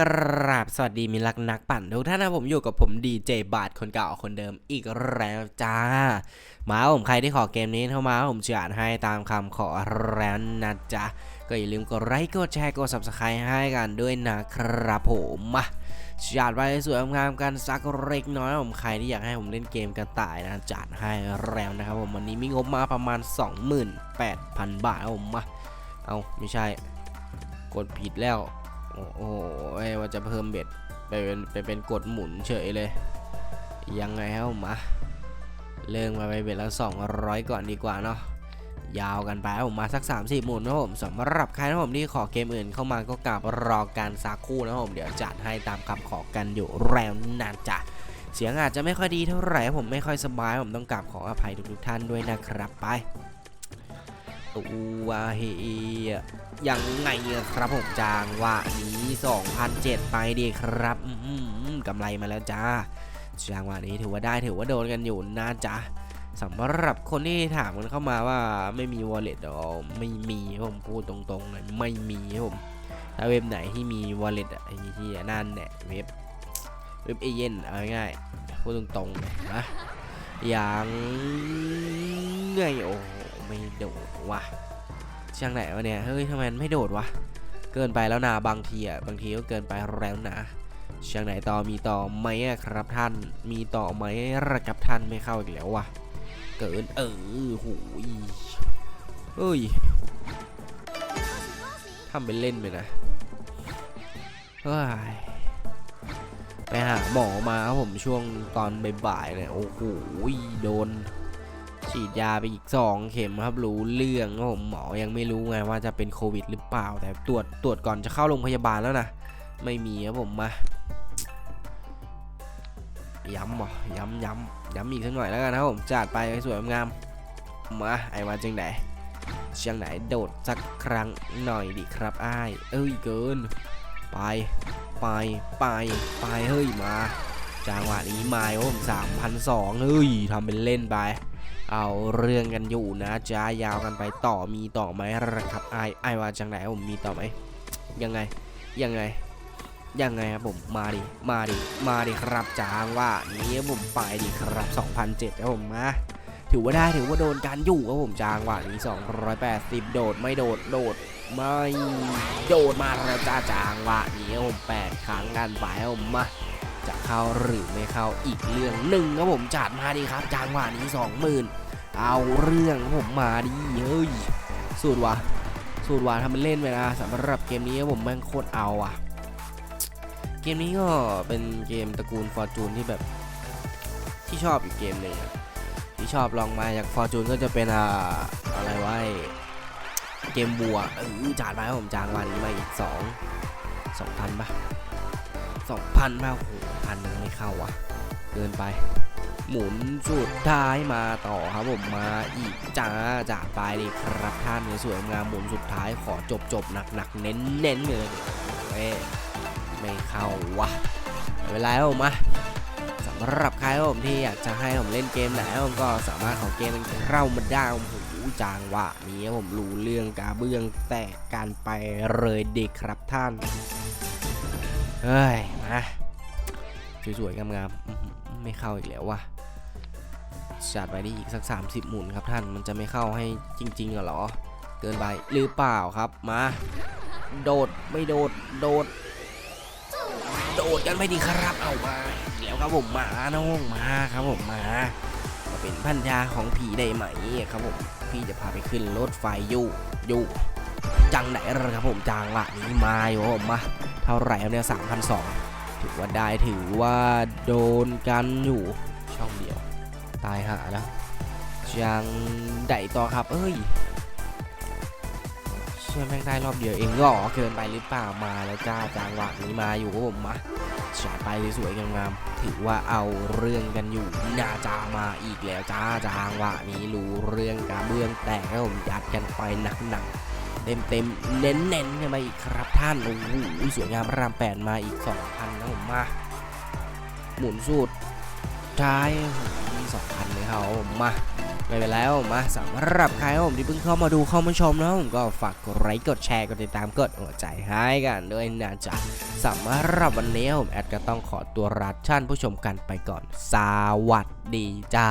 กราบสวัสดีมิตรรักนักปั่นทุกท่านนะผมอยู่กับผมดีเจบาทคนเก่าคนเดิมอีกแล้วจ้า มาผมใครที่ขอเกมนี้เข้ามาผมจะอ่านให้ตามคำขอแล้วนะจ๊ะ ก็อย่าลืมกดไลค์กดแชร์กด subscribe ให้กันด้วยนะครับผมมาจัดไปสวยงามกันสักเล็กน้อยผมใครที่อยากให้ผมเล่นเกมกันต่ายนะจัดให้แล้วนะครับผมวันนี้มีงบมาประมาณ 28,000 บาทผมมาเอาไม่ใช่ กดผิดแล้ว โอ้โหเอ้ยว่าจะเพิ่มเบ็ดไปเป็นไปเป็นกดหมุนเฉยเลย ยังไงครับมาเริ่มมาไปเบ็ดละ200 ก่อนดีกว่าเนาะยาวกันไปผมมาสัก 3 4 หมุนนะผมสำหรับใครนะผมที่ขอเกมอื่นเข้ามาก็กลับรอการสักคู่นะผมเดี๋ยวจัดให้ตามคำขอกันอยู่แล้วนานจ้ะเสียงอาจจะไม่ค่อยดีเท่าไหร่ผมไม่ค่อยสบายผมต้องกราบขออภัยทุกๆท่านด้วยนะครับไป ตัวเฮียยังไงครับผมจางว่านี้2,007 ไปดีครับกำไรมาแล้วจ้าจางว่านี้ถือว่าได้ถือว่าโดนกันอยู่นะจ๊ะสำหรับคนที่ถามกันเข้ามาว่าไม่มี wallet หรอไม่มีผมพูดตรงๆเลยไม่มีครับผมถ้าเว็บไหนที่มี wallet อะไอ้ที่นั่นเนี่ยเว็บเว็บเอเย่นเอาง่ายๆพูดตรงๆนะอยังไงโอ้ ไม่โดดวะช่างไหนวะเนี่ยเฮ้ยทำไมไม่โดดวะเกินไปแล้วนะบางทีอะบางทีก็เกินไปแล้วนะช่างไหนต่อมีต่อไหมครับท่าน มีต่อไหมระกับท่านไม่เข้าอีกแล้ววะเกินเออหูยเอ้ยทำเป็นเล่นไปนะเฮ้ยไปหาหมอมาครับผมช่วงตอนบ่ายๆเนี่ยโอ้โหโดน ฉีดยาไปอีก 2 เข็มครับรู้เรื่องผมหมอยังไม่รู้ไงว่าจะเป็นโควิดหรือเปล่า แต่ตรวจตรวจก่อนจะเข้าโรงพยาบาลแล้วนะ ไม่มีครับผมมาย้ำบ่ย้ำย้ำย้ำอีกสักหน่อยแล้วกันนะครับผมจัดไปให้สวยงามมาไอ้มาจังไหนเชียงไหนโดดสักครั้งหน่อยดิครับอ้ายเอ้ยเกิน ไปไปไปไปเฮ้ยมาจังหวะนี้มาครับผมสามพันสองเฮ้ยทำเป็นเล่นไป เอาเรื่องกันอยู่นะจ้ายาวกันไปต่อมีต่อไหมระครับไอไอว่าจังไหนผมมีต่อไหมยังไงยังไงยังไงครับผมมาดิมาดิมาดิครับจางว่านี้ผมไปดิครับ2007ครับผมมาถือว่าได้ถือว่าโดนการอยู่ครับผมจางว่านี้280 โดดไม่โดดโดดไม่โดดมาแล้วจ้าจางว่านี้ผม8ครั้งกันไปครับผมมา จะเข้าหรือไม่เข้าอีกเรื่องหนึ่งครับผมจัดมาดีครับจังหวะนี้สองหมื่นเอาเรื่องผมมาดีเฮ้ยสูตรวะสูตรวะทำเป็นเล่นไปนะสำหรับเกมนี้ผมแม่งโคตรเอาอะ เกมนี้ก็เป็นเกมตระกูลฟอร์จูนที่แบบที่ชอบอีกเกมหนึ่งที่ชอบลองมาจากฟอร์จูนก็จะเป็นอ่าอะไรวะไอ้เกมบัวเออจัดมาครับผมจางวันนี้มาอีกสองสองพันปะ สองพันมาโอ้โหพันยังไม่เข้าวะเกินไป หมุนสุดท้ายมาต่อครับผมมาอีกจ้าจากไปเลยครับท่านสวยงามหมุนสุดท้ายขอจบจบหนักหนักๆเน้นเน้นๆเลยเอยไม่เข้าวะไม่เป็นไรครับผมมาสำหรับใครผมที่อยากจะให้ผมเล่นเกมไหนผมก็สามารถขอเกมเข้ามาได้ผมโอ้โหจางวะนี้ผมรู้เรื่องกาเบื้องแตกการไปเลยเด็กครับท่าน เฮ้ย มา สวยๆ งามๆ ไม่เข้าอีกแล้ววะจัดไปได้อีกสัก 30 หมุนครับท่าน มันจะไม่เข้าให้จริงๆเหรอ เกินไปหรือเปล่าครับ มา โดด ไม่โดด โดด โดดกันไปดีครับ เอามาแล้วครับผมมาน้องมาครับผมมามาเป็นพันยาของผีได้ไหมครับผม พี่จะพาไปขึ้นรถไฟอยู่อยู่จังไหนล่ะครับผมจางละนี้มาอยู่ครับผมมา เท่าไหร่เนี่ยสามพันสองถือว่าได้ถือว่าโดนกันอยู่ช่องเดียว ตายหาแล้วยังได้ต่อครับ เอ้ยเชื่อแม่งได้รอบเดียวเองก็เกินไปหรือเปล่ามาแล้วจ้าจางหวะนี้มาอยู่ครับผมมาจัดไปสวยๆงามๆถือว่าเอาเรื่องกันอยู่น่าจามาอีกแล้วจ้าจางหวะนี้รู้เรื่องกระเบื้องแตกครับผมยัดกันไปหนักๆ เต็มเต็มๆเน้นเน้นกันมาอีกครับท่านโอ้โหสวยงามพระรามแปดมาอีก 2,000นะผมมาหมุนสูตรท้ายโอ้โหมี2,000เลยครับผมมาไม่เป็นไรครับผมมาสำหรับใครครับผมที่เพิ่งเข้ามาดูเข้ามาชมนะผมก็ฝากกดไลค์กดแชร์กดติดตามกดหัวใจให้กันด้วยนะจ๊ะสำหรับวันนี้ผมแอดก็ต้องขอตัวลาท่านผู้ชมกันไปก่อน สวัสดีจ้า